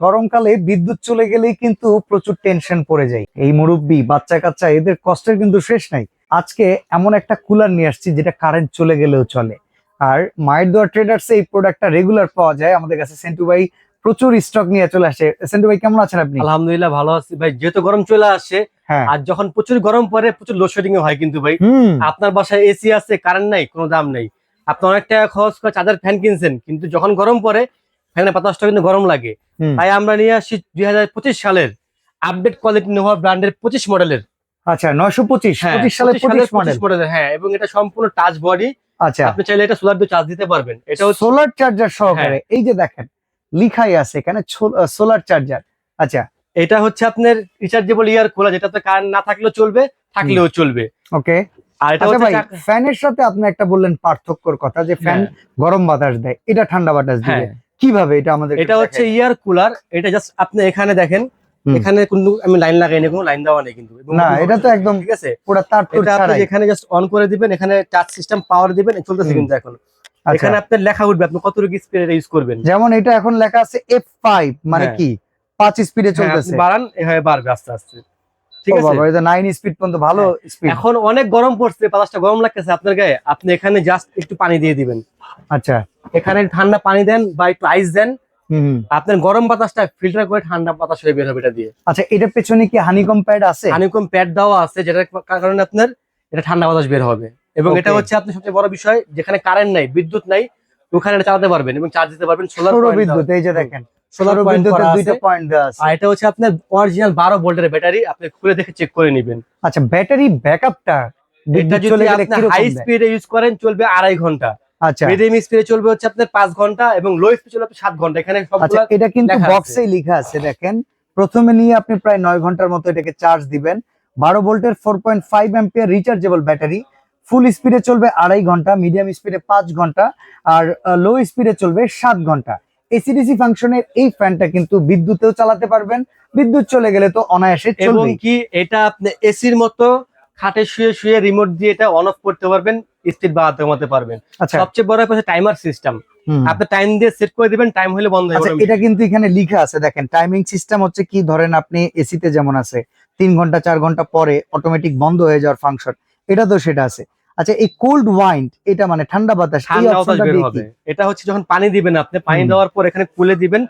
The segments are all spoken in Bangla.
গরমকালে বিদ্যুৎ চলে গেলেই কিন্তু প্রচুর টেনশন পড়ে যায়। এই মুরব্বী বাচ্চা কাচ্চা এদের কষ্টের কিন্তু শেষ নাই। আজকে এমন একটা কুলার নিয়ে আসছি যেটা কারেন্ট চলে গেলেও চলে। আর মায়ের দোয়া ট্রেডার্স এই প্রোডাক্টটা রেগুলার পাওয়া যায়। আমাদের কাছে সেন্টু ভাই প্রচুর স্টক নিয়ে চলে আসে। সেন্টু ভাই কেমন আছেন আপনি? আলহামদুলিল্লাহ ভালো আছি ভাই। যেহেতু গরম চলে আসে হ্যাঁ। আর যখন প্রচুর গরম পরে প্রচুর লোডশেডিং হয় কিন্তু ভাই। আপনার বাসায় এসি আছে কারেন্ট নাই কোনো দাম নেই। আপনি অনেক টাকা খরচ করে চার্জার ফ্যান কিনছেন কিন্তু যখন গরম পড়ে ফ্যানের বাতাসটা কিন্তু গরম লাগে। তাই আমরা নিয়ে আসছি দুই হাজার পঁচিশ সালের আপডেট কোয়ালিটি নোভা ব্র্যান্ডের পঁচিশ মডেলের আচ্ছা নয়শো পঁচিশ হ্যাঁ পঁচিশ সালের পঁচিশ মডেল মডেলের হ্যাঁ এবং এটা সম্পূর্ণ টাচ বডি আচ্ছা। আপনি চাইলে এটা সোলার দিয়ে চার্জ দিতে পারবেন। এটা সোলার চার্জার হ্যাঁ। সহকারে এই যে দেখেন লিখাই আছে এখানে সোলার চার্জার আচ্ছা। এটা হচ্ছে আপনার রিচার্জেবল ইয়ার কুলার যেটাতে কারেন্ট না থাকলেও চলবে থাকলেও চলবে। ওকে। আর এটা আচ্ছা হচ্ছে ভাই ফ্যানের সাথে আপনি একটা বললেন পার্থক্যর কথা যে ফ্যান হ্যাঁ, গরম বাতাস দেয় এটা ঠান্ডা বাতাস দিবে। হ্যাঁ। কীভাবে এটা আমাদের এটা হচ্ছে ইয়ার কুলার এটা জাস্ট আপনি এখানে দেখেন এখানে কোনো আমি লাইন লাগাইনি কোনো লাইন দেওয়া নেই কিন্তু। না এটা তো একদম ঠিক আছে? পুরো তার এটা আপনি এখানে জাস্ট অন করে দিবেন এখানে টাচ সিস্টেম পাওয়ার দিবেন চলতেছে। কিন্তু এখন। আচ্ছা। এখানে আপনার লেখা উঠবে আপনি কতটুকু স্পিড ইউজ করবেন? যেমন এটা এখন লেখা আছে এফ ফাইভ মানে হ্যাঁ। কি? পাঁচ স্পিডে হ্যাঁ, চলতেছে। বাড়ান এভাবে বাড়বে আস্তে আস্তে। ঠিক আছে? বাবা এটা নাইন স্পিড পর্যন্ত ভালো স্পিড এখন অনেক গরম পড়ছে বাতাসটা গরম লাগতেছে আপনার গায়ে আপনি এখানে জাস্ট একটু পানি দিয়ে দিবেন। আচ্ছা। এখানে ঠান্ডা পানি দেন বা একটু আইস দেন। আপনার গরম বাতাসটা ফিল্টার করে ঠান্ডা বাতাস হয়ে বের হবে এটা দিয়ে। আচ্ছা এটার পেছনে কি হানিকম প্যাড আছে? হানিকম প্যাড দেওয়া আছে যেটার কারণে আপনার এটা ঠান্ডা বাতাস বের হবে। এবং এটা হচ্ছে আপনি সবচেয়ে বড় বিষয় যেখানে কারেন্ট নাই বিদ্যুৎ নাই ওখানে এটা চালাতে পারবেন এবং চার্জ দিতে পারবেন সোলার বিদ্যুৎ এই যে দেখেন সোলার বিদ্যুতের দুইটা পয়েন্ট দেওয়া আছে। আর এটা হচ্ছে আপনার অরিজিনাল বারো ভোল্টের ব্যাটারি আপনি খুলে দেখে চেক করে নেবেন। আচ্ছা ব্যাটারি ব্যাকআপটা এটা যদি আপনি হাই স্পিডে ইউজ করেন চলবে আড়াই ঘণ্টা। আচ্ছা। মিডিয়াম স্পিডে চলবে হচ্ছে আপনার পাঁচ ঘণ্টা এবং লো স্পিড চলবে আপনার সাত ঘণ্টা। এখানে আচ্ছা সবগুলো এটা কিন্তু বক্সেই লেখা আছে দেখেন। প্রথমে নিয়ে আপনি প্রায় নয় ঘণ্টার মতো এটাকে চার্জ দিবেন। বারো ভোল্টের four point five ampere rechargeable battery full স্পিডে চলবে আড়াই ঘণ্টা মিডিয়াম স্পিডে পাঁচ ঘণ্টা আর লো স্পিডে চলবে সাত ঘণ্টা। এসিডিসি ফাংশনের এই ফ্যানটা কিন্তু বিদ্যুতেও চালাতে পারবেন। বিদ্যুৎ চলে গেলে তো অনায়াসে এবং চলবে কি এটা আপনি এসির মতো খাটে শুয়ে শুয়ে রিমোট দিয়ে এটা অন অফ করতে পারবেন। স্পিড বাড়াতে কমাতে পারবেন। আচ্ছা। সবচেয়ে বড় ব্যাপার টাইমার সিস্টেম। আপনি টাইম দিয়ে সেট করে দিবেন টাইম হলে বন্ধ হয়ে আচ্ছা এটা কিন্তু এখানে লিখা আছে দেখেন টাইমিং সিস্টেম হচ্ছে কি ধরেন আপনি এসিতে যেমন আছে তিন ঘণ্টা চার ঘণ্টা পরে অটোমেটিক বন্ধ হয়ে যাওয়ার ফাংশন এটা তো সেটা আছে। আচ্ছা এই কোল্ড ওয়াইন্ড এটা মানে ঠান্ডা বাতাস? এটা হচ্ছে যখন পানি দিবেন আপনি পানি দেওয়ার পর এখানে খুলে দিবেন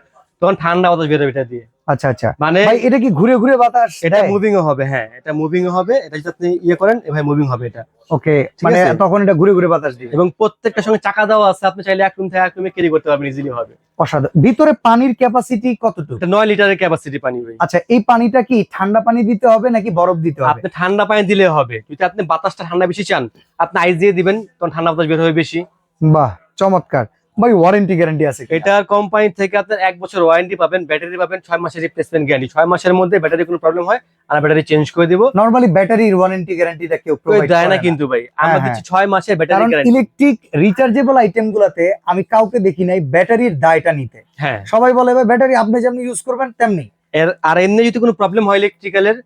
তখন ঠান্ডা বাতাস বের হবে এটা দিয়ে। আচ্ছা আচ্ছা। মানে ভাই এটা কি ঘুরে ঘুরে বাতাস? এটা মুভিং হবে হ্যাঁ। এটা মুভিং হবে এটা যদি আপনি ইয়ে করেন এভাবে মুভিং হবে এটা। ওকে মানে তখন এটা ঘুরে ঘুরে বাতাস দিবে। এবং প্রত্যেকটার সঙ্গে চাকা দেওয়া আছে আপনি চাইলে এক রুম থেকে এক রুমে ক্যারি করতে পারবেন ইজিলি হবে। অসাধারণ। ভিতরে পানির ক্যাপাসিটি কতটুকু? নয় লিটারের ক্যাপাসিটি পানি ভাই। আচ্ছা এই পানিটা কি ঠান্ডা পানি দিতে হবে নাকি বরফ দিতে হবে? আপনি ঠান্ডা পানি দিলে হবে। যদি আপনি বাতাসটা ঠান্ডা বেশি চান আপনি আইস দিয়ে দিবেন তখন ঠান্ডা বাতাস বের হবে বেশি। বাহ চমৎকার। ভাই ওয়ারেন্টি গ্যারান্টি আছে? এটার কোম্পানি থেকে আপনার এক বছর ওয়ারেন্টি পাবেন ব্যাটারি পাবেন ছয় মাসের রিপ্লেসমেন্ট গ্যারান্টি ছয় মাসের মধ্যে ব্যাটারি কোনো প্রবলেম হয় আর ব্যাটারি চেঞ্জ করে দিব। নরমালি ব্যাটারির ওয়ারেন্টি গ্যারান্টিটা কেউ প্রোভাইড দেয় না কিন্তু ভাই। আমরা হ্যাঁ, দিচ্ছি ছয় মাসের battery guarantee electric rechargeable item গুলাতে আমি কাউকে দেখি নাই ব্যাটারির দায়টা নিতে। হ্যাঁ। সবাই বলে ভাই ব্যাটারি আপনি যেমন ইউজ করবেন তেমনি। এর আর এমনি যদি কোনো প্রবলেম হয় ইলেকট্রিক্যালের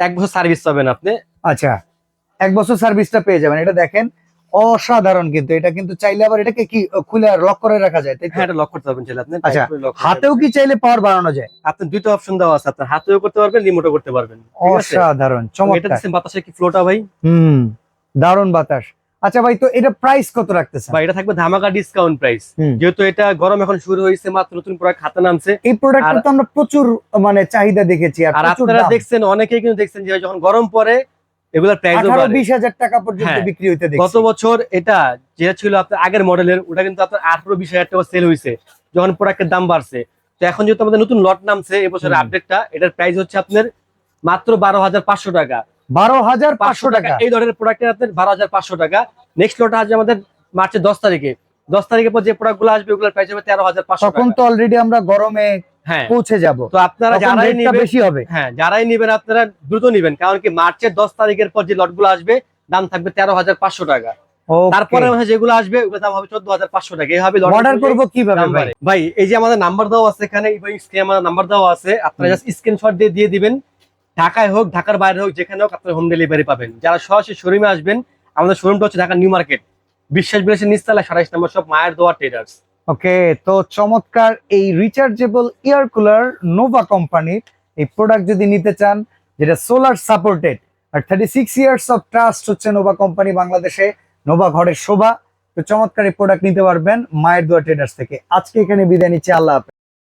এক বছর সার্ভিস পাবেন আপনি। আচ্ছা এক বছর সার্ভিসটা পেয়ে যাবেন। এটা দেখেন অসাধারণ কিন্তু। এটা কিন্তু চাইলে আবার এটাকে কি খুলে লক করে রাখা যায় তাই হ্যাঁ এটা লক করতে পারবেন চাইলে আপনি আচ্ছা, হাতেও কি চাইলে পাওয়ার বাড়ানো যায়। আপনার দুটো অপশন দেওয়া আছে আপনার হাতেও করতে পারবেন রিমোটও করতে পারবেন। অসাধারণ এটা চমৎকার। দিচ্ছেন বাতাসের কি ফ্লোটা ভাই? হুম দারুণ বাতাস। আচ্ছা ভাই তো এটা প্রাইস কত রাখতেছেন? ভাই এটা থাকবে ধামাকা ডিসকাউন্ট প্রাইস যেহেতু এটা গরম এখন শুরু হয়েছে মাত্র নতুন প্রোডাক্ট হাতে নামছে। এই প্রোডাক্টটা আর- তো আমরা প্রচুর মানে চাহিদা দেখেছি আর আর আপনারা দেখছেন অনেকেই কিন্তু দেখছেন যে যখন গরম পড়ে এগুলোর আঠারো বাড়ে। টাকা পর্যন্ত হ্যাঁ। বিক্রি হইতে দেখছি। গত বছর এটা যেটা ছিল আপনার আগের মডেলের ওটা কিন্তু আপনার আঠারো বিশ হাজার টাকা সেল হয়েছে যখন প্রোডাক্টের দাম বাড়ছে। তো এখন যেহেতু আমাদের নতুন লট নামছে এবছরের। আপডেটটা এটার প্রাইস হচ্ছে আপনার মাত্র বারো হাজার পাঁচশো টাকা। বারো হাজার পাঁচশো টাকা এই লটের প্রোডাক্টের আপনার বারো হাজার পাঁচশো টাকা। নেক্সট লট আসবে আমাদের মার্চের দশ তারিখে। দশ তারিখের পর যে প্রোডাক্টগুলো আসবে ওগুলোর প্রাইস হবে তেরো হাজার পাঁচশো তখন তো অলরেডি আমরা গরমে হ্যাঁ। পৌঁছে যাব। তো আপনারা যারাই নেবেন বেশি হবে। হ্যাঁ যারাই নেবেন আপনারা দ্রুত নেবেন কারণ কি মার্চের দশ তারিখের পর যে লটগুলো আসবে দাম থাকবে তেরো হাজার পাঁচশো টাকা। তারপরে মাসে যেগুলো আসবে ওগুলো দাম হবে চোদ্দ হাজার পাঁচশো টাকা। এইভাবে অর্ডার করব কীভাবে ভাই? ভাই এই যে আমাদের নাম্বার দেওয়া আছে এখানে স্ক্রিনে আমাদের নাম্বার দেওয়া আছে। আপনারা। জাস্ট স্ক্রিনশট দিয়ে দিয়ে দিবেন। ঢাকায় হোক ঢাকার বাইরে হোক যেখানে হোক আপনারা হোম ডেলিভারি পাবেন। যারা সরাসরি শোরুমে আসবেন আমাদের শোরুমটা হচ্ছে ঢাকা নিউ মার্কেট। বিশ্বাস বিলাসের নিচতলা সাতাইশ নম্বর সব মায়ের দোয়া ট্রেডার্স ওকে, তো চমৎকার এই রিচার্জেবল এয়ার কুলার নোভা কোম্পানির এই প্রোডাক্ট যদি নিতে চান, যেটা solar supported R thirty six years of trust হচ্ছে নোভা কোম্পানি বাংলাদেশে নোভা ঘরের শোভা তো চমৎকার এই প্রোডাক্ট নিতে পারবেন মায়ের দোয়া ট্রেডার্স থেকে আজকে এখানে বিদায় নিচ্ছি, আল্লাহ।